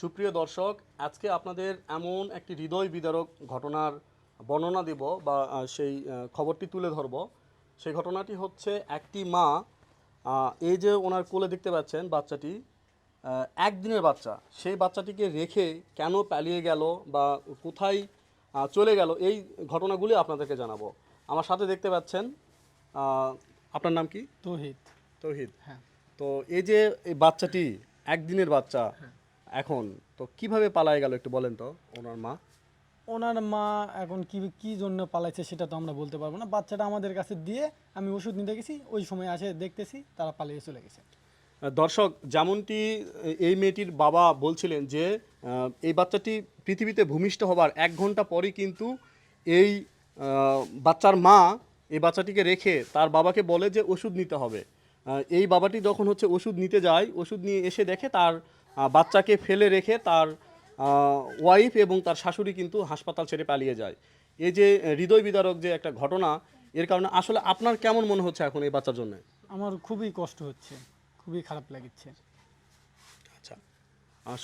সুপ্রিয় দর্শক আজকে আপনাদের এমন একটি হৃদয় বিদারক ঘটনার বর্ণনা দেব বা সেই খবরটি তুলে ধরব। সেই ঘটনাটি হচ্ছে একটি মা এই যে ওনার কোলে দেখতে পাচ্ছেন বাচ্চাটি একদিনের বাচ্চা। সেই বাচ্চাটিকে রেখে কেন পালিয়ে গেল বা কোথায় চলে গেল এই ঘটনাগুলি আপনাদেরকে জানাব। আমার সাথে দেখতে পাচ্ছেন আপনার নাম কি? তৌহিদ। তৌহিদ। হ্যাঁ। তো এই যে এই বাচ্চাটি একদিনের বাচ্চা এখন? তো কীভাবে পালায় গেল একটু বলেন তো ওনার মা? ওনার মা এখন কি কি জন্য পালাইছে সেটা তো আমরা বলতে পারব না। বাচ্চাটা আমাদের কাছে দিয়ে আমি ওষুধ নিতে গেছি ওই সময় আসে দেখতেছি তারা পালিয়ে চলে গেছে। দর্শক যেমনটি এই মেয়েটির বাবা বলছিলেন যে এই বাচ্চাটি পৃথিবীতে ভূমিষ্ঠ হবার এক ঘণ্টা পরই কিন্তু এই বাচ্চার মা এই বাচ্চাটিকে রেখে তার বাবাকে বলে যে ওষুধ নিতে হবে। এই বাবাটি যখন হচ্ছে ওষুধ নিতে যায় ওষুধ নিয়ে এসে দেখে তার বাচ্চাকে ফেলে রেখে তার ওয়াইফ এবং তার শাশুড়ি কিন্তু হাসপাতাল ছেড়ে পালিয়ে যায়। এই যে হৃদয় বিদারক যে একটা ঘটনা এর কারণে আসলে আপনার কেমন মনে হচ্ছে এখন এই বাচ্চার জন্য? আমার খুবই কষ্ট হচ্ছে খুবই খারাপ লাগছে। আচ্ছা।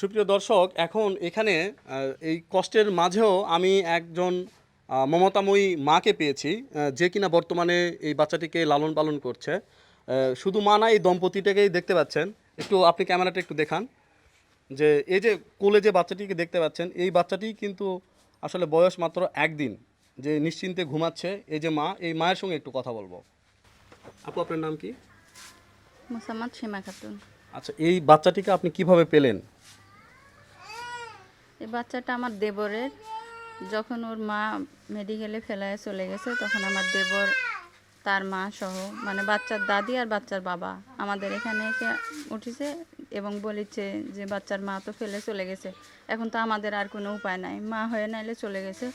সুপ্রিয় দর্শক এখন এখানে এই কষ্টের মাঝেও আমি একজন মমতাময়ী মাকে পেয়েছি যে কিনা বর্তমানে এই বাচ্চাটিকে লালন পালন করছে। শুধু মা না এই দম্পতিটাকেই দেখতে পাচ্ছেন। একটু আপনি ক্যামেরাটা একটু দেখান। যে এই যে কোলে যে বাচ্চাটিকে দেখতে পাচ্ছেন এই বাচ্চাটি কিন্তু আসলে বয়স মাত্র একদিন যে নিশ্চিন্তে ঘুমাচ্ছে। এই যে মা এই মায়ের সঙ্গে একটু কথা বলব। আপু আপনার নাম কি? মোসাম্মদ সীমা খাতুন। আচ্ছা এই বাচ্চাটিকে আপনি কীভাবে পেলেন? এই বাচ্চাটা আমার দেবরের। যখন ওর মা মেডিকেলে ফেলায় চলে গেছে তখন আমার দেবর তার মা সহ মানে বাচ্চার দাদি আর বাচ্চার বাবা আমাদের এখানে এসে উঠেছে। এবং বলেছে যে বাচ্চার মা তো ফেলে চলে গেছে। এখন তো আমাদের আর কোনো উপায় নাই। মা হয়ে নাইলে চলে গেছে।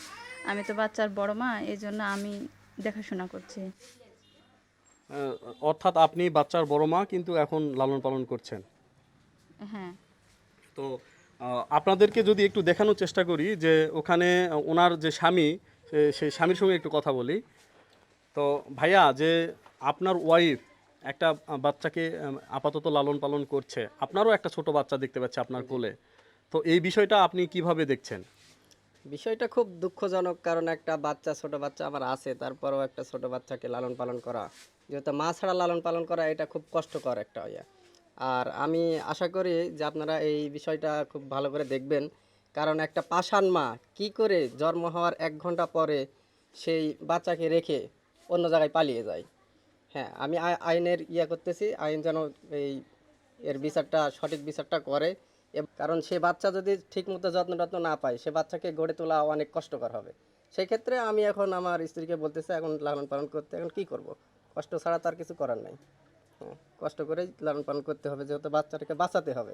আমি তো বাচ্চার বড় মা এই জন্য আমি দেখাশোনা করছি। অর্থাৎ আপনি বাচ্চার বড় মা কিন্তু এখন লালন পালন করছেন। হ্যাঁ। তো আপনাদেরকে যদি একটু দেখানোর চেষ্টা করি যে ওখানে ওনার যে স্বামী সেই স্বামীর সঙ্গে একটু কথা বলি। তো ভাইয়া যে আপনার ওয়াইফ একটা বাচ্চাকে আপাতত লালন পালন করছে। আপনারও একটা ছোট বাচ্চা দেখতে পাচ্ছে আপনার কোলে। তো এই বিষয়টা আপনি কীভাবে দেখছেন? বিষয়টা খুব দুঃখজনক, কারণ একটা বাচ্চা, ছোট বাচ্চা আমার আছে, তারপরেও একটা ছোট বাচ্চাকে লালন পালন করা। যেহেতু মা ছাড়া লালন পালন করা, এটা খুব কষ্টকর একটা ইয়ে। আর আমি আশা করি যে আপনারা এই বিষয়টা খুব ভালো করে দেখবেন। কারণ একটা পাষাণ মা কি করে জন্ম হওয়ার এক ঘণ্টা পরে সেই বাচ্চাকে রেখে অন্য জায়গায় পালিয়ে যায়? হ্যাঁ আমি আই- আইনের ইয়ে করতেছি আইন যেন এই এর বিচারটা সঠিক বিচারটা করে। কারণ সে বাচ্চা যদি ঠিকমতো যত্ন টত্ন না পায় সে বাচ্চাকে গড়ে তোলা অনেক কষ্টকর হবে। সেই ক্ষেত্রে আমি এখন আমার স্ত্রীকে বলতেছি এখন লালন পালন করতে এখন কি করব? কষ্ট ছাড়া তার কিছু করার নাই। হ্যাঁ, কষ্ট করেই লালন পালন করতে হবে যেহেতু বাচ্চাটাকে বাঁচাতে হবে।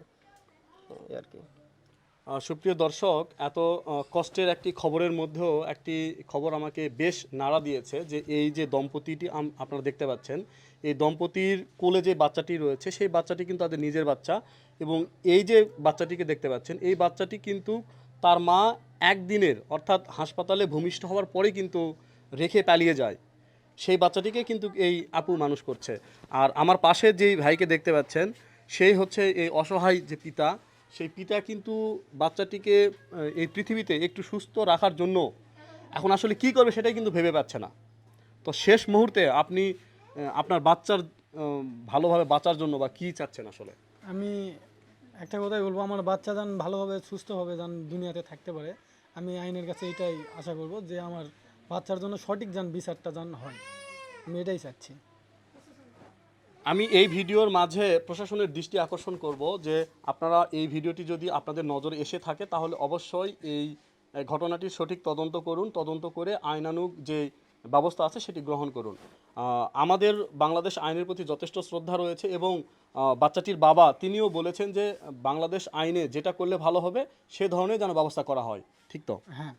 হ্যাঁ, এই আর কি। সুপ্রিয় দর্শক, এত কষ্টের একটি খবরের মধ্যেও একটি খবর আমাকে বেশ নাড়া দিয়েছে যে এই যে দম্পতিটি আপনারা দেখতে পাচ্ছেন, এই দম্পতির কোলে যে বাচ্চাটি রয়েছে, সেই বাচ্চাটি কিন্তু তাদের নিজের বাচ্চা এবং এই যে বাচ্চাটিকে দেখতে পাচ্ছেন, এই বাচ্চাটি কিন্তু তার মা একদিনের অর্থাৎ হাসপাতালে ভূমিষ্ঠ হওয়ার পরে কিন্তু রেখে পালিয়ে যায়। সেই বাচ্চাটিকে কিন্তু এই আপু মানুষ করছে। আর আমার পাশে যেই ভাইকে দেখতে পাচ্ছেন, সেই হচ্ছে এই অসহায় যে পিতা সেই পিতা কিন্তু বাচ্চাটিকে এই পৃথিবীতে একটু সুস্থ রাখার জন্য এখন আসলে কি করবে সেটাই কিন্তু ভেবে পাচ্ছে না। তো শেষ মুহূর্তে আপনি আপনার বাচ্চার ভালোভাবে বাঁচার জন্য বা কি চাচ্ছেন আসলে? আমি একটা কথাই বলব, আমার বাচ্চা যান ভালোভাবে সুস্থভাবে যান দুনিয়াতে থাকতে পারে, আমি আইনের কাছে এটাই আশা করব যে আমার বাচ্চার জন্য সঠিক যান বিচারটা যান হয়। আমি এটাই চাচ্ছি। আমি এই ভিডিওর মাঝে প্রশাসনের দৃষ্টি আকর্ষণ করব যে আপনারা এই ভিডিওটি যদি আপনাদের নজরে এসে থাকে, তাহলে অবশ্যই এই ঘটনাটির সঠিক তদন্ত করুন। তদন্ত করে আইনানুগ যে ব্যবস্থা আছে সেটি গ্রহণ করুন। আমাদের বাংলাদেশ আইনের প্রতি যথেষ্ট শ্রদ্ধা রয়েছে এবং বাচ্চাটির বাবা তিনিও বলেছেন যে বাংলাদেশ আইনে যেটা করলে ভালো হবে, সে ধরনের যেন ব্যবস্থা করা হয়। ঠিক তো? হ্যাঁ।